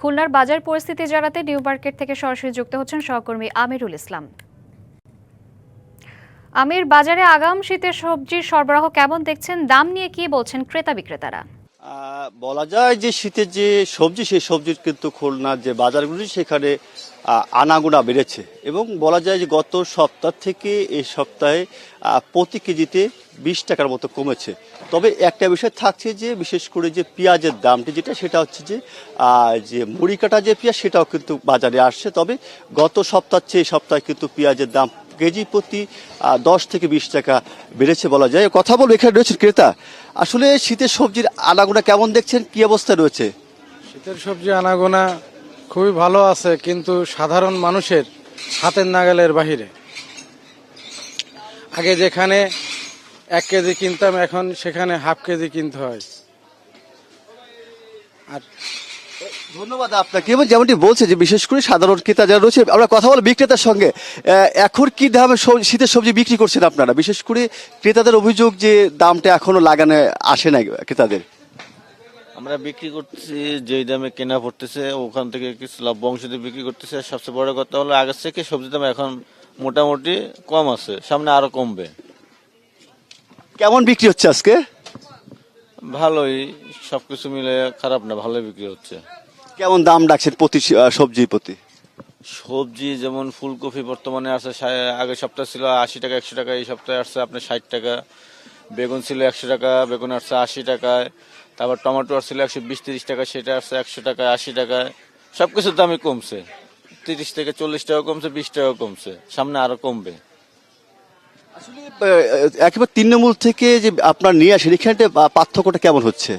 খুলনার বাজার পরিস্থিতি জানাতে নিউ মার্কেট থেকে সরাসরি যুক্ত হচ্ছেন সহকর্মী আমিরুল ইসলাম। আমির, বাজারে আগাম শীতের সবজির সরবরাহ কেমন দেখছেন? দাম নিয়ে কি বলছেন ক্রেতা বিক্রেতারা? বলা যায় যে শীতের যে সবজি, সেই সবজির কিন্তু খুলনার যে বাজারগুলি, সেখানে আনাগোনা বেড়েছে। এবং বলা যায় যে গত সপ্তাহ থেকে এই সপ্তাহে প্রতি কেজিতে বিশ টাকার মতো কমেছে। তবে একটা বিষয় থাকছে যে, বিশেষ করে যে পেঁয়াজের দামটি যেটা, সেটা হচ্ছে যে যে মুড়ি কাটা যে পেঁয়াজ, সেটাও কিন্তু বাজারে আসছে। তবে গত সপ্তাহ চেয়ে সপ্তাহে কিন্তু পেঁয়াজের দাম কেজি প্রতি দশ থেকে বিশ টাকা বেড়েছে বলা যায়। কথা বলব, এখানে রয়েছে ক্রেতা। আসলে শীতের সবজির আনাগোনা কেমন দেখছেন? কি অবস্থা রয়েছে? শীতের সবজি আনাগোনা খুবই ভালো আছে, কিন্তু সাধারণ মানুষের হাতের নাগালের বাহিরে। আগে যেখানে এক কেজি কিনতাম, এখন সেখানে হাফ কেজি কিনতে হয়। আর ধন্যবাদ আপনাকে। এবং যেমনটি বলছে যে বিশেষ করে সাধারণ ক্রেতা যারা রয়েছে আমরা কথা বলব বিক্রেতার সঙ্গে। এখন কি দামে শীতের সবজি বিক্রি করছেন আপনারা? বিশেষ করে ক্রেতাদের অভিযোগ যে দামটা এখনও লাগানো আসে না ক্রেতাদের। আমরা বিক্রি করতেছি যেই দামে কেনা পড়তেছে ওখান থেকে কিছু লাভ দিয়ে বিক্রি করতেছে। সবচেয়ে বড় কথা হলো আগের থেকে সবজির দাম এখন মোটামুটি কম আছে সামনে আরও কমবে। কেমন বিক্রি হচ্ছে আজকে? ভালোই সবকিছু মিলে খারাপ না ভালোই বিক্রি হচ্ছে। কেমন দাম ডাকছেন প্রতি সবজি প্রতি? সবজি যেমন ফুলকপি বর্তমানে আছে আগের সপ্তাহ ছিল আশি টাকা একশো টাকা এই সপ্তাহে আসছে আপনার ষাট টাকা। বেগুন ছিল একশো টাকা বেগুন আসছে আশি টাকায় তারপর টমেটো আসছিল একশো বিশ তিরিশ টাকা সেটা আসছে একশো টাকায় আশি টাকায় সব কিছুর দামই কমছে। তিরিশ থেকে চল্লিশ টাকা কমছে বিশ টাকা কমছে। সামনে আরও কমবে। আসলে একেবারে তৃণমূল থেকে যে আপনার নিয়ে আসেন এখানে পার্থক্যটা কেমন হচ্ছে?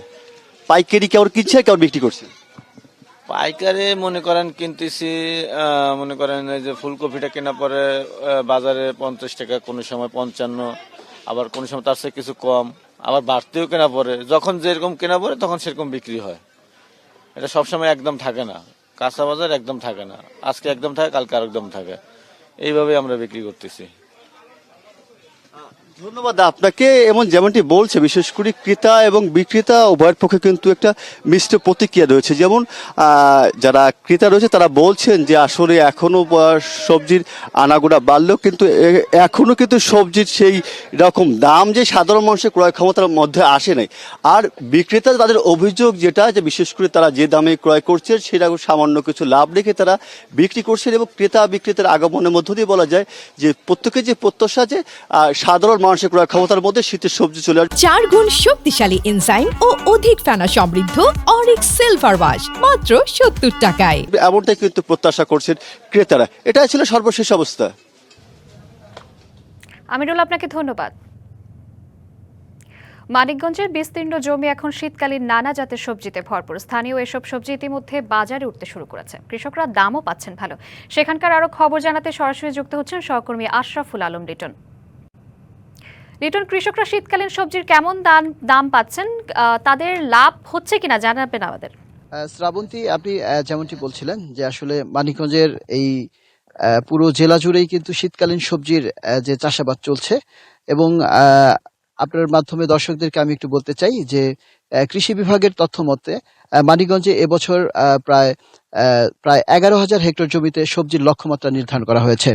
পাইকারি কেমন কিনছে কেমন বিক্রি করছে? পাইকারে মনে করেন কিনতেছি মনে করেন যে ফুলকপিটা কেনা পরে বাজারে পঞ্চাশ টাকা, কোনো সময় পঞ্চান্ন, আবার কোনো সময় তার থেকে কিছু কম, আবার বাড়তেও কেনা পরে, যখন যেরকম কেনা পরে তখন সেরকম বিক্রি হয়। এটা সবসময় একদম থাকে না। কাঁচা বাজার একদম থাকে না। আজকে একদম থাকে, কালকে আর একদম থাকে। এইভাবে আমরা বিক্রি করতেছি। ধন্যবাদ। আপনাকে এবং যেমনটি বলছে বিশেষ করে ক্রেতা এবং বিক্রেতা উভয়ের পক্ষে কিন্তু একটা মিশ্র প্রতিক্রিয়া রয়েছে। যেমন যারা ক্রেতা রয়েছে তারা বলছেন যে আসলে এখনও আহ, সবজির আনাগোনা বাড়লেও কিন্তু এ- এখনও কিন্তু সবজির সেই রকম দাম যে সাধারণ মানুষের ক্রয় ক্ষমতার মধ্যে আসে নাই। আর বিক্রেতা তাদের অভিযোগ যেটা যে বিশেষ করে তারা যে দামে ক্রয় করছে সেটা সামান্য কিছু লাভ রেখে তারা বিক্রি করছেন এবং ক্রেতা বিক্রেতার আগমনের মধ্য দিয়ে বলা যায় যে প্রত্যেকের যে প্রত্যাশা যে সাধারণ মানুষের ক্রয় ক্ষমতার মধ্যে শীতের সবজি চলে আসবে। চার গুণ শক্তিশালী এনজাইম ও অধিক ফেনা সমৃদ্ধ অরিক সিলভার ওয়াশ মাত্র সত্তর টাকায়। এমনটাই কিন্তু প্রত্যাশা করছেন ক্রেতারা। এটাই ছিল সর্বশেষ অবস্থা। আমিরুল আপনাকে ধন্যবাদ। মানিকগঞ্জের বিস্তীর্ণ জমি এখন শীতকালীন নানা জাতের সবজিতে ভরপুর। স্থানীয় এসব সবজি ইতিমধ্যে বাজারে উঠতে শুরু করেছে। কৃষকরা দামও পাচ্ছেন ভালো। সেখানকার আরও খবর জানাতে সরাসরি যুক্ত হচ্ছেন সহকর্মী আশরাফুল আলম লিটন। লিটন কৃষকরা শীতকালীন সবজির কেমন দাম দাম পাচ্ছেন? তাদের লাভ হচ্ছে কিনা জানাবেন আমাদের। শ্রাবন্তী, আপনি যেমনটি বলছিলেন যে আসলে মানিকগঞ্জের এই পুরো জেলা জুড়েই কিন্তু শীতকালীন সবজির যে চাষাবাদ চলছে এবং আপনার মাধ্যমে দর্শকদেরকে আমি একটু বলতে চাই যে কৃষি বিভাগের তথ্য মতে আহ, মানিকগঞ্জে এবছর প্রায় প্রায় এগারো হাজার হেক্টর জমিতে সবজির লক্ষ্যমাত্রা নির্ধারণ করা হয়েছে।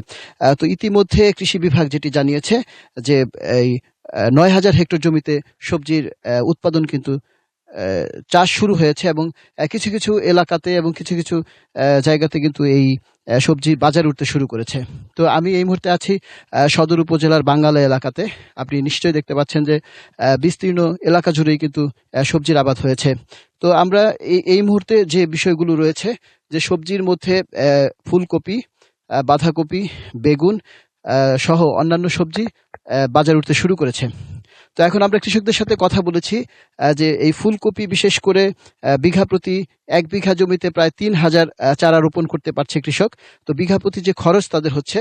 তো ইতিমধ্যে কৃষি বিভাগ যেটি জানিয়েছে যে এই নয় হাজার হেক্টর জমিতে সবজির উৎপাদন কিন্তু চাষ শুরু হয়েছে এবং কিছু কিছু এলাকাতে এবং কিছু কিছু জায়গাতে কিন্তু এই সবজি বাজার উঠতে শুরু করেছে। তো আমি এই মুহূর্তে আছি সদর উপজেলার বাঙ্গালা এলাকাতে। আপনি নিশ্চয়ই দেখতে পাচ্ছেন যে বিস্তীর্ণ এলাকা জুড়েই কিন্তু সবজির আবাদ হয়েছে। তো আমরা এই এই মুহূর্তে যে বিষয়গুলো রয়েছে, যে সবজির মধ্যে ফুলকপি বাঁধাকপি, বেগুন সহ অন্যান্য সবজি বাজার উঠতে শুরু করেছে। তো এখন আমরা কৃষকদের সাথে কথা বলেছি যে এই ফুলকপি বিশেষ করে বিঘা প্রতি এক বিঘা জমিতে প্রায় তিন হাজার চারা রোপণ করতে পারছে কৃষক। তো বিঘা প্রতি যে খরচ তাদের হচ্ছে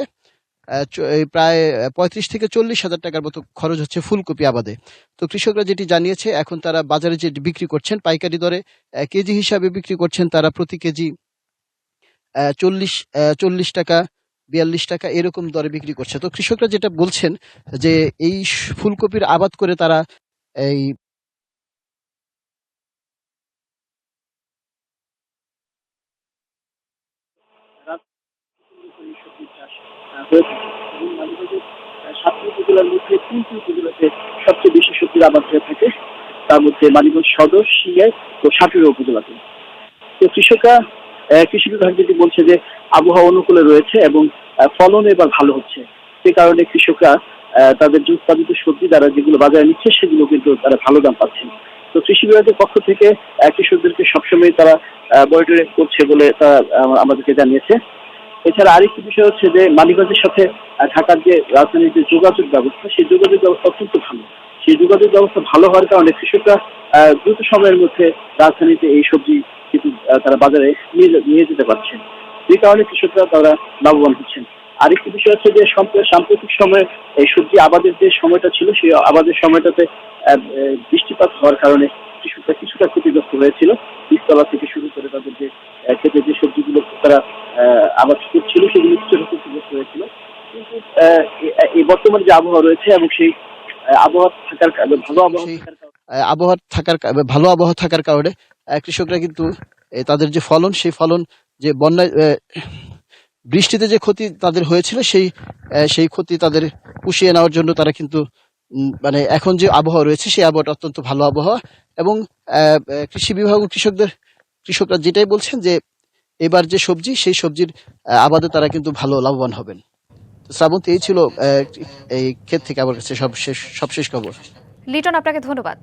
প্রায় পঁয়ত্রিশ থেকে চল্লিশ হাজার টাকার মতো খরচ হচ্ছে ফুলকপি আবাদে। তো কৃষকরা যেটি জানিয়েছে, এখন তারা বাজারে যে বিক্রি করছেন, পাইকারি দরে কেজি হিসাবে বিক্রি করছেন তারা প্রতি কেজি চল্লিশ চল্লিশ টাকা বিয়াল্লিশ টাকা এরকম দরে বিক্রি করছে। তো কৃষকরা যেটা বলছেন যে এই ফুলকপির আবাদ করে তারা এই সবচেয়ে বেশি আবাদ থাকে তার মধ্যে সদর ও তো কৃষকরা কৃষি বিভাগ যদি বলছে যে আবহাওয়া অনুকূলে রয়েছে এবং ফলন এবার ভালো হচ্ছে। সে কারণে কৃষকরা তাদের যে উৎপাদিত সবজি দ্বারা যেগুলো বাজারে নিচ্ছে, সেগুলো কিন্তু তারা ভালো দাম পাচ্ছেন। তো কৃষি বিভাগের পক্ষ থেকে কৃষকদেরকে সবসময় তারা মনিটরিং করছে বলে তারা আমাদেরকে জানিয়েছে। এছাড়া আরেকটি বিষয় হচ্ছে যে, মানিকগঞ্জের সাথে ঢাকার যে রাজধানীর যে যোগাযোগ ব্যবস্থা, সেই যোগাযোগ ব্যবস্থা অত্যন্ত ভালো। সেই যোগাযোগ ব্যবস্থা ভালো হওয়ার কারণে কৃষকরা দ্রুত সময়ের মধ্যে রাজধানীতে এই সবজি কিন্তু তারা বাজারে নিয়ে নিয়ে যেতে পারছেন। যে কারণে কৃষকরা তারা লাভবান হচ্ছেন। আরেকটি বিষয় হচ্ছে যে সম্প্র- সাম্প্রতিক সময়ে এই সবজি আবাদের যে সময়টা ছিল সেই আবাদের সময়টাতে বৃষ্টিপাত হওয়ার কারণে কৃষকরা কিছুটা ক্ষতিগ্রস্ত হয়েছিল। বীজতলা থেকে শুরু করে তাদের যে ক্ষেতে যে সবজিগুলো তারা আবাদ করছিল সেগুলো কিছুটা ক্ষতিগ্রস্ত হয়েছিল। কিন্তু আহ, এই বর্তমানে যে আবহাওয়া রয়েছে এবং সেই আবহাওয়া থাকার কারণে ভালো আবহাওয়া সেই- থাকার কারণে আবহাওয়া থাকার ভালো আবহাওয়া থাকার কারণে কৃষকরা কিন্তু তাদের যে ফলন সেই ফলন যে বন্যায় বৃষ্টিতে যে ক্ষতি তাদের হয়েছিল, সেই সেই ক্ষতি তাদের পুষিয়ে নেওয়ার জন্য তারা কিন্তু মানে এখন যে আবহাওয়া রয়েছে, সেই আবহাওয়াটা অত্যন্ত ভালো আবহাওয়া। এবং কৃষি বিভাগ কৃষকদের, কৃষকরা যেটাই বলছেন যে, এবার যে সবজি, সেই সবজির আবাদে তারা কিন্তু ভালো লাভবান হবেন। শ্রাবন্তী, এই ছিল এই ক্ষেত থেকে আমার কাছে সব শেষ সবশেষ খবর। লিটন, আপনাকে ধন্যবাদ।